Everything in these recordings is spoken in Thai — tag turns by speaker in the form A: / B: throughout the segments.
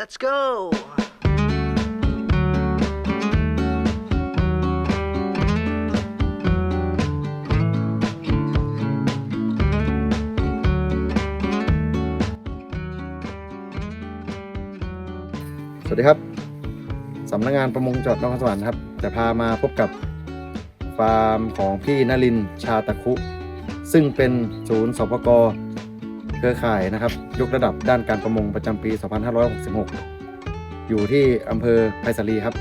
A: Let's go!
B: สวัสดีครับสำนักงานประมงจังหวัดนครสวรรค์ครับจะพามาพบกับฟาร์มของพี่นลินชาตะคุ ซึ่งเป็นศูนย์สปก เครือข่ายนะครับยกระดับด้านการประมงประจำปี 2566 อยู่ที่อำเภอไผ่สาลีครับ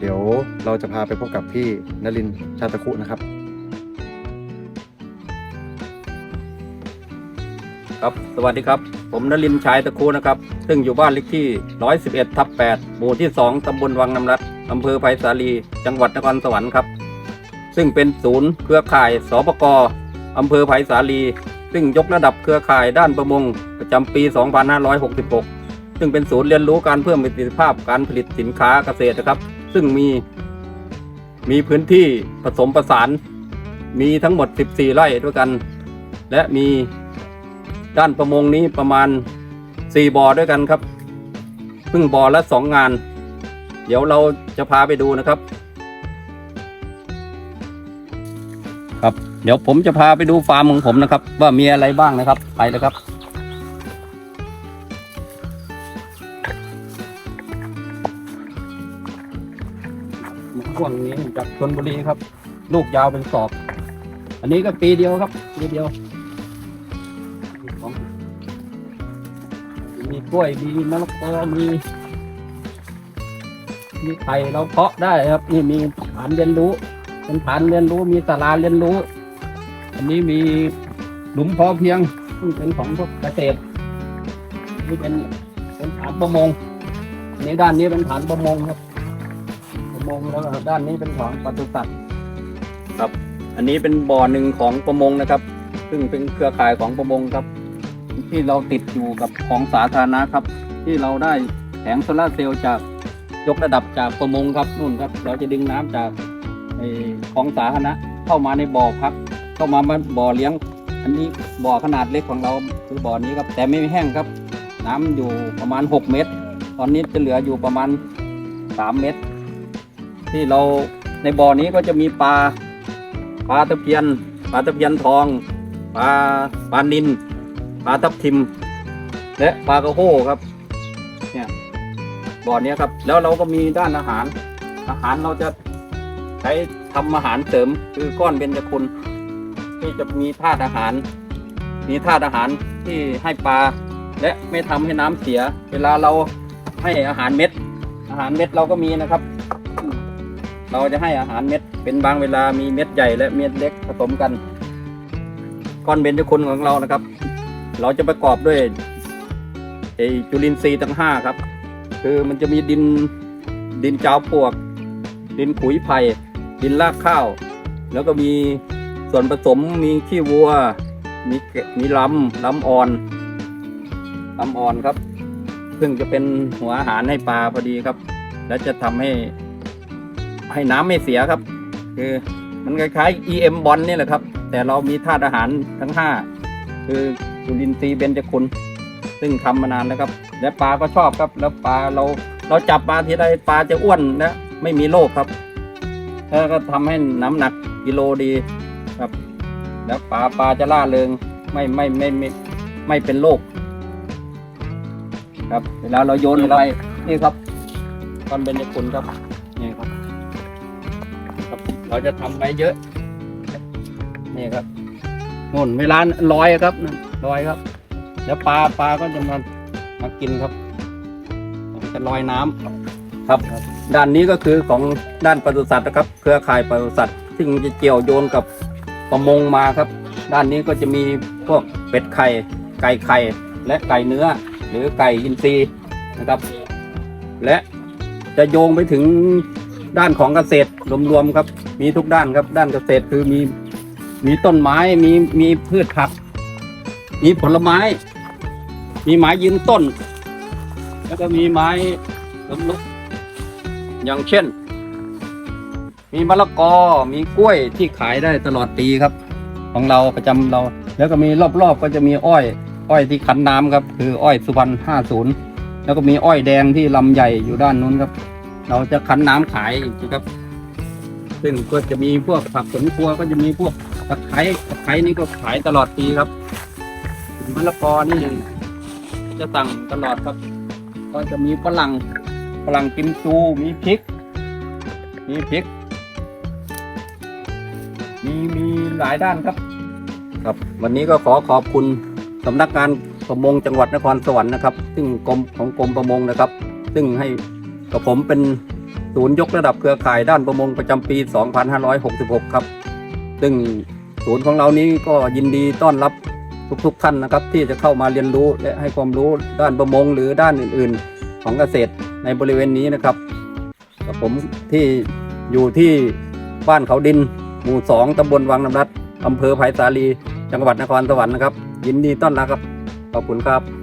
B: เดี๋ยวเราจะพาไปพบกับพี่นลินชาตะคุนะครับ
C: ครับ สวัสดีครับ ผมนลินชัยตะคูนะครับ ซึ่งอยู่บ้านเลขที่ 111 ทับ 8 หมู่ที่ 2 ตำบลวังน้ำรัดอำเภอไผ่สาลี จังหวัดนครสวรรค์ครับ ซึ่งเป็นศูนย์เครือข่ายสปกอำเภอไผ่สาลี ซึ่งยกระดับเครือข่ายด้านประมงประจำปี 2566 ซึ่งเป็นศูนย์เรียนรู้การเพิ่มประสิทธิภาพการผลิตสินค้าเกษตรนะครับ ซึ่งมีมีพื้นที่ผสมประสาน มีทั้งหมด 14 ไร่ด้วยกัน และมีด้านประมงนี้ประมาณ 4บ่อด้วยกันครับเพิ่งบ่อละสองงาน เดี๋ยวเราจะพาไปดูนะครับ ครับ เดี๋ยวผมจะพาไปดูฟาร์มของผมนะครับ ว่ามีอะไรบ้างนะครับ ไปเลยครับ ช่วงนี้จากชนบุรีครับ ลูกยาวเป็นศอก อันนี้ก็ปีเดียวครับปีเดียวมีกล้วยมีมะละกอมี มีไข่เราเพาะได้ครับ นี่มีฐานเรียนรู้ เป็นฐานเรียนรู้มีตาราเรียนรู้ อันนี้มีหลุมพอเพียงซึ่งเป็นของพวกเกษตรนี่เป็นเป็นฐานประมงอันด้านนี้เป็นฐานประมงครับประมงแล้วด้านนี้เป็นของปศุสัตว์ครับ อันนี้เป็นบ่อหนึ่งของประมงนะครับ ซึ่งเป็นเครือข่ายของประมงครับ ที่เราติดอยู่กับของสาธารณะครับ ที่เราได้แผงโซลาเซลล์จากยกระดับจากประมงครับนู่นครับ เราจะดึงน้ำจาก ไอ้ของสาธารณะเข้ามาในบ่อพัก เข้ามาบ่อเลี้ยง อันนี้บ่อขนาดเล็กของเราคือบ่อนี้ครับ แต่ไม่แห้งครับ น้ำอยู่ประมาณ 6 เมตร ตอนนี้จะเหลืออยู่ประมาณ 3 เมตร ที่เราในบ่อนี้ก็จะมีปลาปลาตะเพียนปลาตะเพียนทองปลาปลานิลปลาทับทิม และปลากระโห้ครับเนี่ยบ่อนี้ครับ แล้วเราก็มีด้านอาหาร อาหารเราจะ ใช้ทำอาหารเสริมคือก้อนเบญจคุณที่จะมีธาตุอาหาร มีธาตุอาหารที่ให้ปลา และไม่ทำให้น้ำเสีย เวลาเราให้อาหารเม็ด อาหารเม็ดเราก็มีนะครับ เราจะให้อาหารเม็ด เป็นบางเวลามีเม็ดใหญ่และเม็ดเล็กผสมกัน ก้อนเบญจคุณของเรานะครับ เราจะประกอบด้วยจุลินทรีย์ทั้งห้าครับ คือมันจะมีดินดินเจ้าปวก ดินขุยไผ่ ดินรากข้าว แล้วก็มีส่วนผสมมีขี้วัว มีแกะมีลำลำอ่อนลำอ่อนครับ ซึ่งจะเป็นหัวอาหารให้ปลาพอดีครับ และจะทำให้ ให้น้ำไม่เสียครับ คือมันคล้ายๆ EM บอลนี่แหละครับ แต่เรามีธาตุอาหารทั้งห้าคือจุลินทรีย์เบญจคุณซึ่งทำมานานแล้วครับ และปลาก็ชอบครับ แล้วปลาเราเราจับปลาทีใดปลาจะอ้วนและไม่มีโรคครับ แล้วก็ทำให้น้ำหนักกิโลดีครับ แล้วปลาปลาจะล่าเริงไม่ไม่ไม่ไม่ไม่เป็นโรคครับเวลาเราโยนลงไปนี่ครับก้อนเบญจคุณครับนี่ครับครับ เราจะทำไว้เยอะ นี่ครับนู่นเวลาลอยครับลอยครับแล้วปลาปลาก็จะมามากินครับ จะลอยน้ำครับ ด้านนี้ก็คือของด้านปศุสัตว์นะครับ เครือข่ายปศุสัตว์ซึ่งจะเกี่ยวโยนกับประมงมาครับ ด้านนี้ก็จะมีพวกเป็ดไข่ ไก่ไข่ และไก่เนื้อ หรือไก่อินทรีย์นะครับ และจะโยงไปถึงด้านของเกษตรรวมๆครับ มีทุกด้านครับ ด้านเกษตรคือมีมีต้นไม้ มีมีพืชผัก มีผลไม้ มีไม้ยืนต้น แล้วก็มีไม้ล้มลุก อย่างเช่น มีมะละกอมีกล้วยที่ขายได้ตลอดปีครับ ของเราประจำเรา แล้วก็มีรอบๆก็จะมีอ้อย อ้อยที่คันน้ำครับ คืออ้อยสุพรรณห้าศูนย์แล้วก็มีอ้อยแดงที่ลำใหญ่อยู่ด้านนู้นครับ เราจะคันน้ำขายอีกครับ ซึ่งก็จะมีพวกผักสวนครัวก็จะมีพวกตะไคร้ตะไคร้นี่ก็ขายตลอดปีครับมะละกอนี่จะสั่งตลอดครับ ก็จะมีฝรั่ง ฝรั่งกิมจู มีพริก มีพริก มีมีหลายด้านครับ ครับ วันนี้ก็ขอขอบคุณสำนักงานประมงจังหวัดนครสวรรค์นะครับ ซึ่งกรมของกรมประมงนะครับ ซึ่งให้กับผมเป็นศูนย์ยกระดับเครือข่ายด้านประมงประจำปี 2566 ครับ ซึ่งศูนย์ของเรานี้ก็ยินดีต้อนรับทุกๆท่านนะครับ ที่จะเข้ามาเรียนรู้และให้ความรู้ด้านประมงหรือด้านอื่น ๆ ของเกษตร ในบริเวณนี้นะครับกับผมที่อยู่ที่บ้านเขาดิน หมู่สองตำบลวังน้ำรัดอำเภอไผ่สาลี จังหวัดนครสวรรค์นะครับ ยินดีต้อนรับครับ ขอบคุณครับ